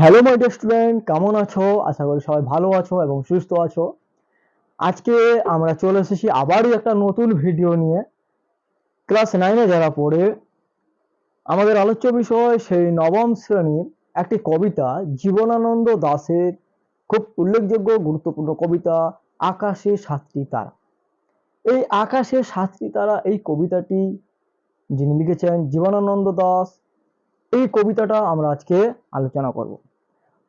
Hello my dear student কেমন আছো? আশা করি সবাই ভালো আছো এবং সুস্থ আছো। আজকে আমরা চলে এসেছি আবারই একটা নতুন ভিডিও নিয়ে। ক্লাস নাইনে যারা পড়ে, আমাদের আলোচ্য বিষয় সেই নবম শ্রেণির একটি কবিতা, জীবনানন্দ দাশের খুব উল্লেখযোগ্য, গুরুত্বপূর্ণ কবিতা আকাশে সাতটি তারা। এই আকাশে সাতটি তারা, এই কবিতাটি যিনি লিখেছেন জীবনানন্দ দাস, এই কবিতাটা আমরা আজকে আলোচনা করব।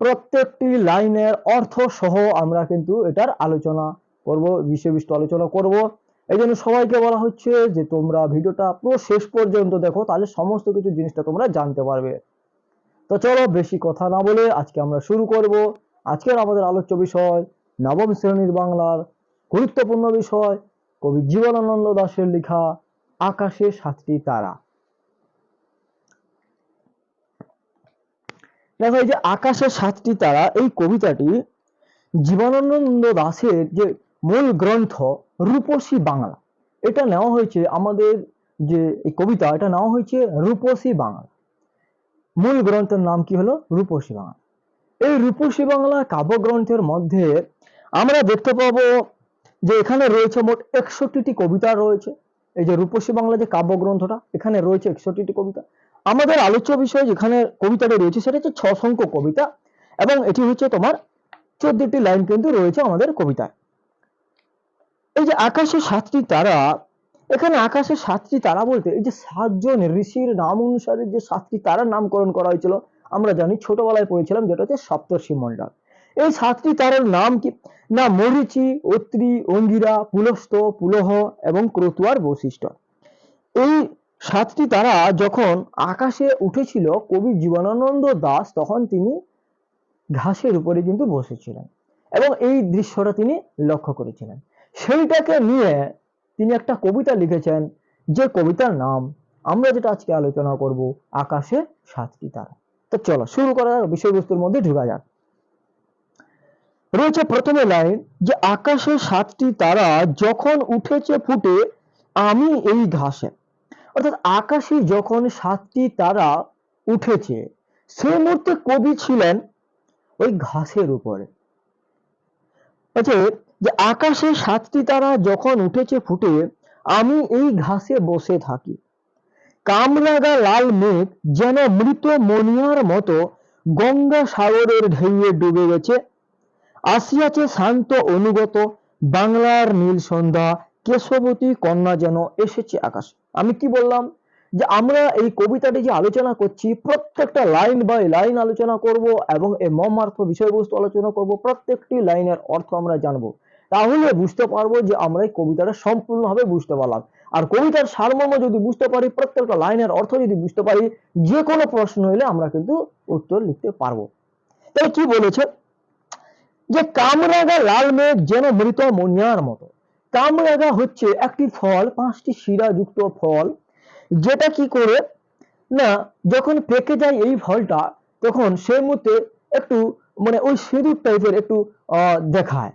প্রত্যেকটি লাইনের অর্থ সহ আমরা কিন্তু এটার আলোচনা করব বিষয়বিষ্ট আলোচনা করব। এই জন্য সবাইকে বলা হচ্ছে যে তোমরা ভিডিওটা পুরো শেষ পর্যন্ত দেখো, তাহলে সমস্ত কিছু জিনিসটা তোমরা জানতে পারবে। তো চলো বেশি কথা না বলে আজকে আমরা শুরু করব। আজকের আমাদের আলোচ্য বিষয় নবম শ্রেণির বাংলার গুরুত্বপূর্ণ বিষয় কবি জীবনানন্দ দাশের লেখা আকাশে সাতটি তারা। দেখো এই যে আকাশে সাতটি তারা, এই কবিতাটি জীবনানন্দ দাশের যে মূল গ্রন্থ রূপসী বাংলা, এটা নেওয়া হয়েছে আমাদের যে এই কবিতা, এটা নেওয়া হয়েছে রূপসী বাংলা। মূল গ্রন্থের নাম কি হলো? রূপসী বাংলা। এই রূপসী বাংলা কাব্যগ্রন্থের মধ্যে আমরা দেখতে পাবো যে এখানে রয়েছে মোট একষট্টিটি কবিতা রয়েছে। এই যে রূপসী বাংলা যে কাব্যগ্রন্থটা, এখানে রয়েছে একষট্টিটি কবিতা। আমাদের আলোচ্য বিষয় যেখানে কবিতাটা রয়েছে সেটা হচ্ছে ছ সংখ্য কবিতা এবং এটি হচ্ছে তোমার চোদ্দটি লাইন কিন্তু রয়েছে আমাদের কবিতায়। এই যে আকাশে সাতটি তারা, এখানে আকাশে সাতটি তারা বলতে এই যে সাতজন ঋষির নাম অনুসারে যে সাতটি তারার নামকরণ করা হয়েছিল, আমরা জানি ছোটবেলায় পড়েছিলাম যেটা হচ্ছে সপ্তর্ষি মণ্ডল। এই সাতটি তারার নাম কি? না, মরিচি, অত্রি, অঙ্গিরা, পুলস্ত, পুলহ এবং ক্রতুয়ার বৈশিষ্ট্য এই সাতটি তারা যখন আকাশে উঠেছিল কবি জীবনানন্দ দাস তখন তিনি ঘাসের উপরে কিন্তু বসেছিলেন এবং এই দৃশ্যটা তিনি লক্ষ্য করেছিলেন। সেইটাকে নিয়ে তিনি একটা কবিতা লিখেছেন যে কবিতার নাম, আমরা যেটা আজকে আলোচনা করব, আকাশে সাতটি তারা। তো চলো, শুরু করা যাক বিষয়বস্তুর মধ্যে ঢুকা যাক। রয়েছে প্রথমে লাইন যে, আকাশে সাতটি তারা যখন উঠেছে ফুটে, আমি এই ঘাসে। অর্থাৎ আকাশে যখন সাতটি তারা উঠেছে সেই মুহূর্তে কবি ছিলেন ওই ঘাসের উপরে। আচ্ছা যে আকাশে সাতটি তারা যখন উঠেছে ফুটে, আমি এই ঘাসে বসে থাকি। কামরাগা লাল মেঘ যেন মৃত মনিয়ার মতো গঙ্গা সাগরের ঢেউয়ে ডুবে গেছে। আসিয়াছে শান্ত অনুগত বাংলার নীল সন্ধ্যা কেশবতী কন্যা যেন এসেছে আকাশে। আমি কি বললাম? যে আমরা এই কবিতাটি যে আলোচনা করছি, প্রত্যেকটা লাইন বাই লাইন আলোচনা করব এবং এই মর্মার্থ বিষয়বস্তু আলোচনা করব, প্রত্যেকটি লাইনের অর্থ আমরা জানব। তাহলে বুঝতে পারব যে আমরা এই কবিতাটা সম্পূর্ণভাবে বুঝতে পারলাম। আর কবিতার সারমর্ম যদি বুঝতে পারি, প্রত্যেকটা লাইনের অর্থ যদি বুঝতে পারি, যে কোনো প্রশ্ন হলে আমরা কিন্তু উত্তর লিখতে পারব। তাই কি বলেছে? যে কামরাগা লাল মেঘ যেন মৃত মনিয়ার মতো। কামরাগা হচ্ছে একটি ফল, পাঁচটি শিরা যুক্ত ফল, যেটা কি করে? না, যখন পেকে যায় এই ফলটা, তখন সেই মুহূর্তে একটু মানে ওই সিঁদুর টাইপের একটু দেখায়।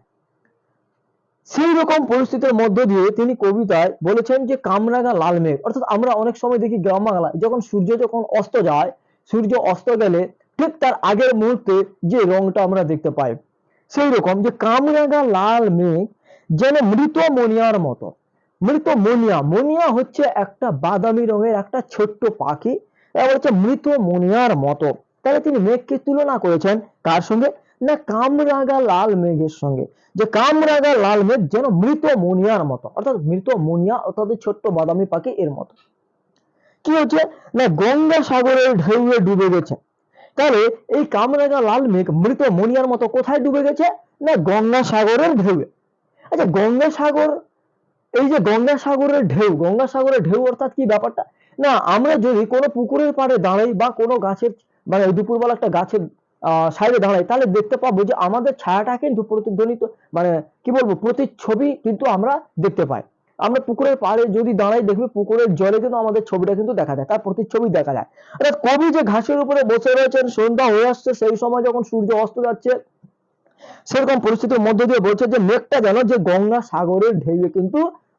সেই রকম পরিস্থিতির মধ্য দিয়ে তিনি কবিতায় বলেছেন যে কামরাগা লাল মেঘ। অর্থাৎ আমরা অনেক সময় দেখি গ্রাম বাংলায় যখন সূর্য যখন অস্ত যায়, সূর্য অস্ত গেলে ঠিক তার আগের মুহূর্তে যে রংটা আমরা দেখতে পাই সেই রকম যে কামরাগা লাল মেঘ যেন মৃত মনিয়ার মতো। মৃত মনিয়া। মনিয়া হচ্ছে একটা বাদামি রঙের একটা ছোট্ট পাখি। এবার হচ্ছে মৃত মনিয়ার মতো। তাহলে তিনি মেঘকে তুলনা করেছেন কার সঙ্গে? না কামরাগা লাল মেঘের সঙ্গে। যে কামরাগা লাল মেঘ যেন মৃত মনিয়ার মতো। অর্থাৎ মৃত মনিয়া অর্থাৎ ছোট্ট বাদামি পাখি এর মতো। কি হচ্ছে? না গঙ্গা সাগরের ঢেউয়ে ডুবে গেছে। তাহলে এই কামরাগা লাল মেঘ মৃত মনিয়ার মতো কোথায় ডুবে গেছে? না গঙ্গা সাগরের ঢেউয়ে। আচ্ছা গঙ্গা সাগর, এই যে গঙ্গা সাগরের ঢেউ, গঙ্গা সাগরের ঢেউ অর্থাৎ কি ব্যাপারটা? না, আমরা যদি কোনো পুকুরের পাড়ে দাঁড়াই বা কোনো গাছের মানে দুপুরবেলা একটা গাছের সাইডে দাঁড়াই, তাহলে দেখতে পাবো যে আমাদের ছায়াটা কিন্তু প্রতিধ্বনিত মানে কি বলব, প্রতিচ্ছবি কিন্তু আমরা দেখতে পাই। আমরা পুকুরের পাড়ে যদি দাঁড়াই, দেখবে পুকুরের জলে কিন্তু আমাদের ছবিটা কিন্তু দেখা যায়, তার প্রতিচ্ছবি দেখা যায়। অর্থাৎ কবি যে ঘাসের উপরে বসে রয়েছেন, সন্ধ্যা হয়ে আসছে, সেই সময় যখন সূর্য অস্ত যাচ্ছে সেরকম পরিস্থিতির মধ্য দিয়ে বলছে যে মেঘটা যেন যে গঙ্গা সাগরের ঢেউয়ে কিন্তু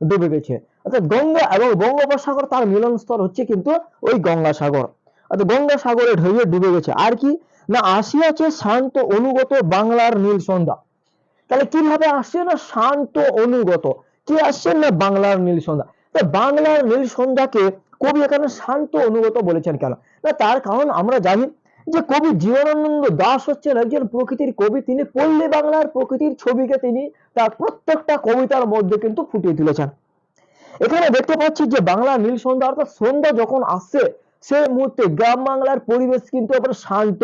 ডুবে গেছে। অর্থাৎ গঙ্গা এবং বঙ্গোপসাগর তার মিলন স্তর হচ্ছে কিন্তু ওই গঙ্গা সাগর। অর্থাৎ গঙ্গা সাগরে ঢেউয়ে ডুবে গেছে। আর কি? না, আসিয়াছে শান্ত অনুগত বাংলার নীল সন্ধ্যা। তাহলে কীভাবে আসছে না শান্ত অনুগত? কি আসছেন না বাংলার নীল সন্ধ্যা? তো বাংলার নীল সন্ধ্যাকে কবি এখানে শান্ত অনুগত বলেছেন কেন? না, তার কারণ আমরা জানি যে কবি জীবনানন্দ দাস হচ্ছেন একজন প্রকৃতির কবি, তিনি পল্লী বাংলার প্রকৃতির ছবিকে তিনি তার প্রত্যেকটা কবিতার মধ্যে কিন্তু ফুটিয়ে তুলেছেন। এখানে দেখতে পাচ্ছি যে বাংলা নীল সন্ধ্যা অর্থাৎ সন্ধ্যা যখন আসছে সেই মুহূর্তে গ্রাম বাংলার পরিবেশ কিন্তু এবার শান্ত।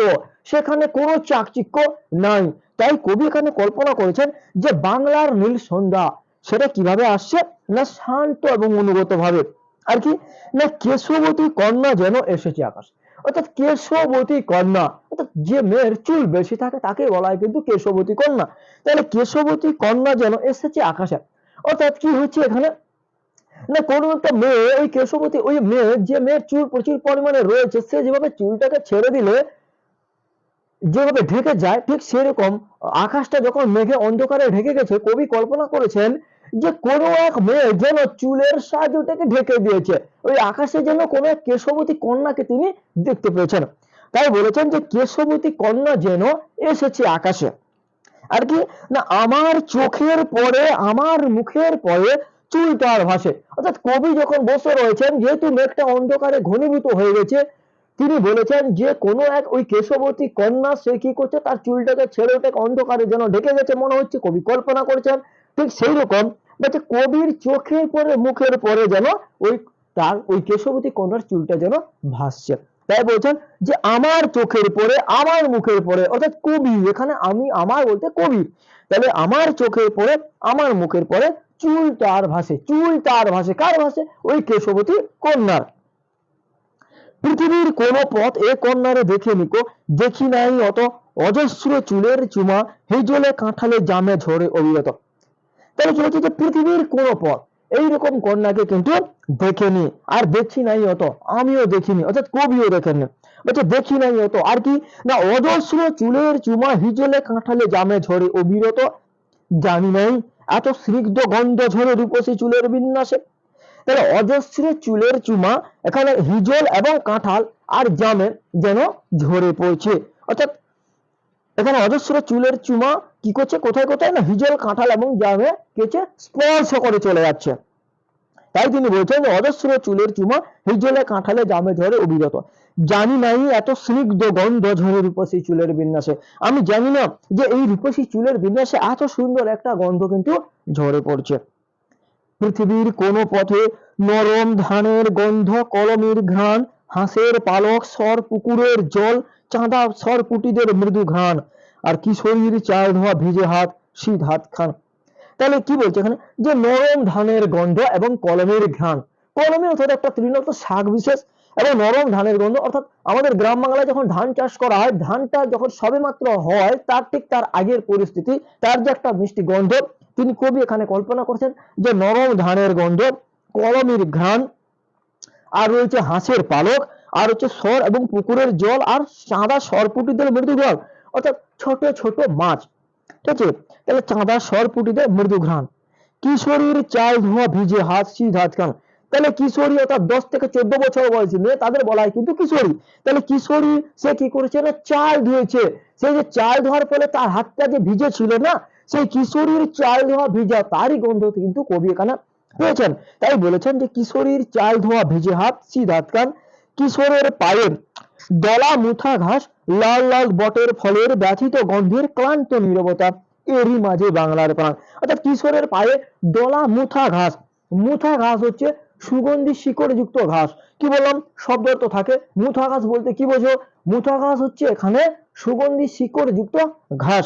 সেখানে কোনো চাকচিক্য নাই। তাই কবি এখানে কল্পনা করেছেন যে বাংলার নীল সন্ধ্যা সেটা কীভাবে আসছে? না শান্ত এবং অনুগত ভাবে আর কি? না কেশবতী কন্যা যেন এসেছে আকাশ। অর্থাৎ কেশবতী কন্যা, অর্থাৎ যে মেয়ের চুল বেশি থাকে তাকে বলা হয় কিন্তু কেশবতী কন্যা। তাহলে কেশবতী কন্যা যেন এসেছে আকাশে, অর্থাৎ কি হচ্ছে এখানে? না, কোনো একটা মেয়ে ওই কেশবতী ওই মেয়ে, যে মেয়ের চুল প্রচুর পরিমাণে রয়েছে, সে যেভাবে চুলটাকে ছেড়ে দিলে যেভাবে ঢেকে যায়, ঠিক সেরকম, আকাশটা যখন মেঘে অন্ধকারে ঢেকে গেছে, কবি কল্পনা করেছেন যে কোনো এক মেয়ে যেন চুলের সাহায্যটাকে ঢেকে দিয়েছে। ওই আকাশে যেন কোনো এক কেশবতী কন্যাকে তিনি দেখতে পেয়েছেন। তাই বলেছেন যে কেশবতী কন্যা যেন এসেছে আকাশে। আর কি? না, আমার চোখের পরে, আমার মুখের পরে চুল তার ভাসে। অর্থাৎ কবি যখন বসে রয়েছেন, যেহেতু মেঘটা অন্ধকারে ঘনীভূত হয়ে গেছে তিনি বলেছেন যে কোনো এক ওই কেশবতী কন্যা সে কি করছে? তার চুলটাকে ছেড়ে ওটাকে অন্ধকারে যেন ঢেকে গেছে। মনে হচ্ছে কবি কল্পনা করছেন ঠিক সেই রকম বলছে কবির চোখের পরে মুখের পরে যেন ওই তার ওই কেশবতী কন্যার চুলটা যেন ভাসছে। তাই বলছেন যে আমার চোখের পরে, আমার মুখের পরে, অর্থাৎ কবি, এখানে আমি আমার বলতে কবি। তাহলে আমার চোখের পরে, আমার মুখের পরে চুল তার ভাসে চুল তার ভাসে। কার ভাসে? ওই কেশবতী কন্যার। পৃথিবীর কোন পথ এ কন্যারে দেখে নিকো দেখি নাই অত অজস্র চুলের চুমা, হিজলে কাঁঠালে জামে ঝরে অবিরত তাহলে কি হচ্ছে যে পৃথিবীর কোন পথ এইরকম কন্যাকে কিন্তু দেখেনি, আর দেখি নাই অত, আমিও দেখিনি, অর্থাৎ কবিও দেখেনি বলছে, দেখি নাই অত, আর কি? না, অজস্র চুলের চুমা, হিজলে কাঁঠালে জামে ঝরে অবিরত জানি নাই, এত স্নিগ্ধ গন্ধ ঝরে রূপসী চুলের বিন্যাসে। তাহলে অজস্র চুলের চুমা, এখানে হিজল এবং কাঁঠাল আর জামে যেন ঝরে পড়ছে। অর্থাৎ এখানে অজস্র চুলের চুমা কি করছে? কোথায় কোথায়? না, হিজল, কাঁঠাল এবং জামে কেছে স্পর্শ করে চলে যাচ্ছে। তাই তিনি বলছেন যে অজস্র চুলের চুমা, হিজলে, কাঁঠালে, জামে ঝরে অবিরত জানি নাই এত স্নিগ্ধ গন্ধ ঝরে রূপসী চুলের বিন্যাসে। আমি জানি না যে এই রূপসী চুলের বিন্যাসে এত সুন্দর একটা গন্ধ কিন্তু ঝরে পড়ছে। পৃথিবীর কোন পথে নরম ধানের গন্ধ, কলমের ঘ্রাণ, হাঁসের পালক, সর পুকুরের জল, চাঁদা, সর পুটিদের মৃদু ঘ্রাণ। আর কিশোরীর চাল ধোয়া ভিজে হাত, শীত হাত খান তাহলে কি বলছে এখানে? যে নরম ধানের গন্ধ এবং কলমের ঘ্রাণ। কলমে অর্থাৎ একটা তৃণত শাক বিশেষ এবং নরম ধানের গন্ধ। অর্থাৎ আমাদের গ্রাম বাংলায় যখন ধান চাষ করা হয়, ধানটা যখন সবেমাত্র হয়, তার ঠিক তার আগের পরিস্থিতি, তার যে একটা মিষ্টি গন্ধ তিনি কবি এখানে কল্পনা করছেন যে নরম ধানের গন্ধ, কলমের ঘ্রাণ, আর রয়েছে হাঁসের পালক, আর হচ্ছে সর এবং পুকুরের জল, আর চাঁদা সরপুটিদের মৃদু ঘ্রাণ। অর্থাৎ ছোট ছোট মাছ। ঠিক আছে? তাহলে চাঁদা সরপুটিদের মৃদু ঘ্রাণ। কিশোরীর চাল ধোয়া ভিজে হাত শীত হাত কান। তাহলে কিশোরী অর্থাৎ দশ থেকে চোদ্দ বছর বয়সী মেয়ে, তাদের বলা হয় কিন্তু কিশোরী। তাহলে কিশোরী সে কি করেছে না? চাল ধুয়েছে। সেই যে চাল ধোয়ার ফলে তার হাতটা যে ভিজে ছিল না সেই কিশোরীর চাল ধোয়া ভিজা, তারই গন্ধ কিন্তু কবি এখানে পেয়েছেন। তাই বলেছেন যে কিশোরীর চাল ধোয়া ভিজে হাত হাত কান, কিশোরের পায়ে দলা মুথা ঘাস, লাল লাল বটের ফলের ব্যথিত গন্ধের ক্লান্ত নীরবতা, এরই মাঝে বাংলার প্রাণ। অর্থাৎ কিশোরের পায়ে দলা মুথা ঘাস। মুথা ঘাস হচ্ছে সুগন্ধি শিকড় যুক্ত ঘাস। কি বললাম? শব্দ তো থাকে। মুথা ঘাস বলতে কি বোঝো? মুথা ঘাস হচ্ছে এখানে সুগন্ধি শিকড় যুক্ত ঘাস।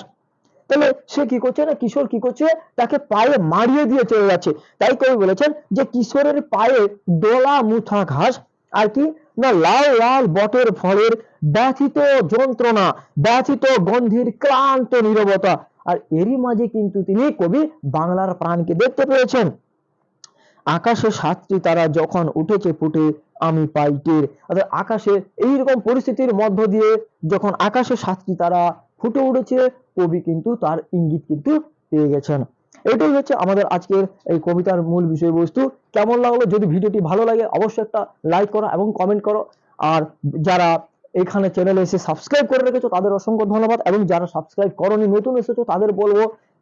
তাহলে সে কি করছে না কিশোর কি করছে? তাকে পায়ে মারিয়ে দিয়ে চলে যাচ্ছে। তাই কবি বলেছেন যে কিশোরের পায়ে দোলা মুথা ঘাস, আর কি? না, লাল লাল বটের ফলের ব্যথিত যন্ত্রণা, ব্যথিত গন্ধের ক্লান্ত নীরবতা। আর এরই মাঝে কিন্তু তিনি কবি বাংলার প্রাণকে দেখতে পেয়েছেন। আকাশে সাতটি তারা যখন উঠেছে ফুটে, আমি পাই টের আকাশে এইরকম পরিস্থিতির মধ্য দিয়ে যখন আকাশে সাতটি তারা ফুটে উঠেছে। কবি কিন্তু তার ইঙ্গিত কিন্তু পেয়ে গেছেন। এটাই হচ্ছে আমাদের আজকের এই কবিতার মূল বিষয়বস্তু। কেমন লাগল? যদি ভিডিওটি ভালো লাগে, অবশ্যই একটা লাইক করো এবং কমেন্ট করো। আর যারা এখানে চ্যানেলে এসে সাবস্ক্রাইব করে রেখেছো, তাদের অসংখ্য ধন্যবাদ। এবং যারা সাবস্ক্রাইব করনি, নতুন এসেছ, তাদের বলব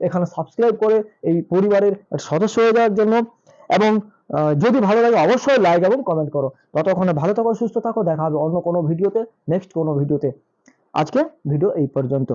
এখানে সাবস্ক্রাইব করে এই পরিবারের সদস্য হয়ে যাওয়ার জন্য। এবং যদি ভালো লাগে, অবশ্যই লাইক এবং কমেন্ট করো। ততক্ষণে ভালো থাকো, সুস্থ থাকো। দেখা হবে অন্য কোনো ভিডিওতে নেক্সট কোনো ভিডিওতে। আজকে ভিডিও এই পর্যন্ত।